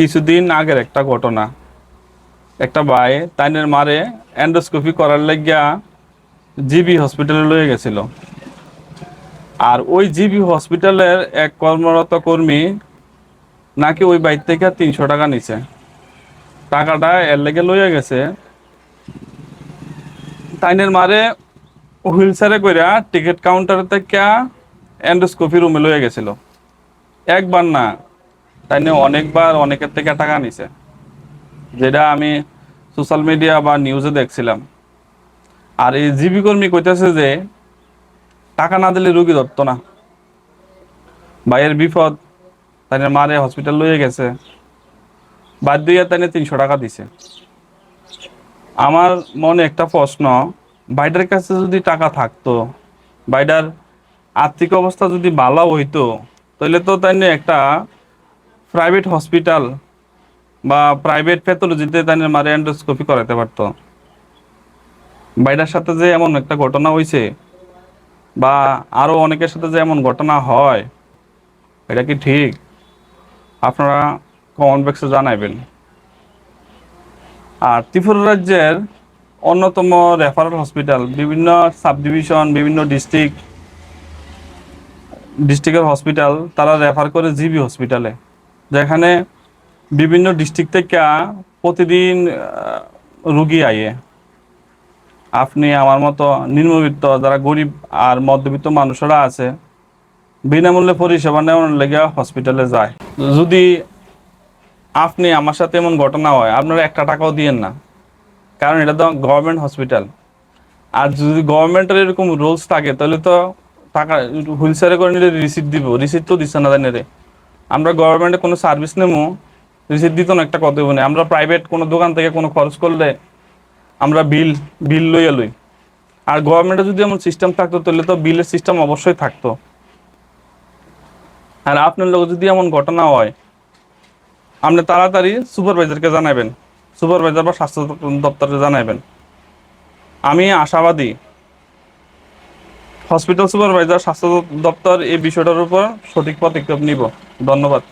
কিছুদিন আগের একটা ঘটনা। একটা ভাই তাইনের মারে এন্ডোস্কোপি করার লাগিয়া জিবি হসপিটালে লয়ে গেছিল। আর ওই জিবি হসপিটালের এক কর্মরত কর্মী নাকি ওই বাইর থেকে তিনশো টাকা নিছে। টাকাটা এর লেগে লইয়া গেছে। তাইনের মারে হুইল চেয়ারে কইরা টিকিট কাউন্টার থেকে এন্ডোস্কোপি রুমে লইয়া গেছিল। একবার না তাই নিয়ে অনেকবার অনেকের থেকে টাকা নিছে। যেটা আমি সোশ্যাল মিডিয়া বা নিউজে দেখছিলাম। আর এই জিবি কর্মী কইতেছে যে, টাকা না দিলে রুগী ধরতো না। ভাইয়ের বিপদ তাই মারে হসপিটাল লইয়ে গেছে। বাদ দিয়ে তাই তিনশো টাকা দিছে। আমার মনে একটা প্রশ্ন, ভাইটার কাছে যদি টাকা থাকতো, ভাইটার আর্থিক অবস্থা যদি ভালো হইতো তাহলে তো তাই একটা প্রাইভেট হসপিটাল বা প্রাইভেট প্যাথোলজিতে নিয়ে মারে এন্ডোস্কোপি করাতে পারতো। ভাইটার সাথে যে এমন একটা ঘটনা হয়েছে বা আরও অনেকের সাথে যে এমন ঘটনা হয়, এটা কি ঠিক? আপনারা কমেন্ট বক্সে জানাইবেন। আর ত্রিপুরা রাজ্যের অন্যতম রেফারেল হসপিটাল বিভিন্ন সাব ডিভিশন বিভিন্ন ডিস্ট্রিক্ট ডিস্ট্রিক্টের হসপিটাল তারা রেফার করে জিবি হসপিটালে যেখানে বিভিন্ন ডিস্ট্রিক্ট থেকে প্রতিদিন রুগী আইয়ে আপনি আমার মতো নিম্নবিত্ত, যারা গরিব আর মধ্যবিত্ত মানুষরা আছে, বিনামূল্যে পরিষেবা নেওয়ার লেগে হসপিটালে যায়। যদি আপনি আমার সাথে এমন ঘটনা হয়, আপনারা একটা টাকাও দিয়েন না। কারণ এটা তো গভর্নমেন্ট হসপিটাল আর যদি গভর্নমেন্টের এরকম রুলস থাকে, তাহলে তো টাকা হুইল চেয়ারে করে নিলে রিসিট দিব। রিসিট তো দিচ্ছে না জানি রে আমরা গভর্নমেন্টে কোনো সার্ভিস নেব রিসিট দিত না একটা কথা না আমরা প্রাইভেট কোনো দোকান থেকে কোনো খরচ করলে আমরা বিল বিল লইয়া লই। আর গভর্নমেন্টে যদি এমন সিস্টেম থাকতো, তাহলে তো বিলের সিস্টেম অবশ্যই থাকতো। আর আপনার লোক যদি এমন ঘটনা হয়, আপনি তাড়াতাড়ি সুপারভাইজারকে জানাবেন সুপারভাইজার বা স্বাস্থ্য দপ্তরকে জানাবেন আমি আশাবাদী হসপিটাল সুপারভাইজার স্বাস্থ্য দপ্তর এই বিষয়টার উপর সঠিক পদক্ষেপ নিব। ধন্যবাদ।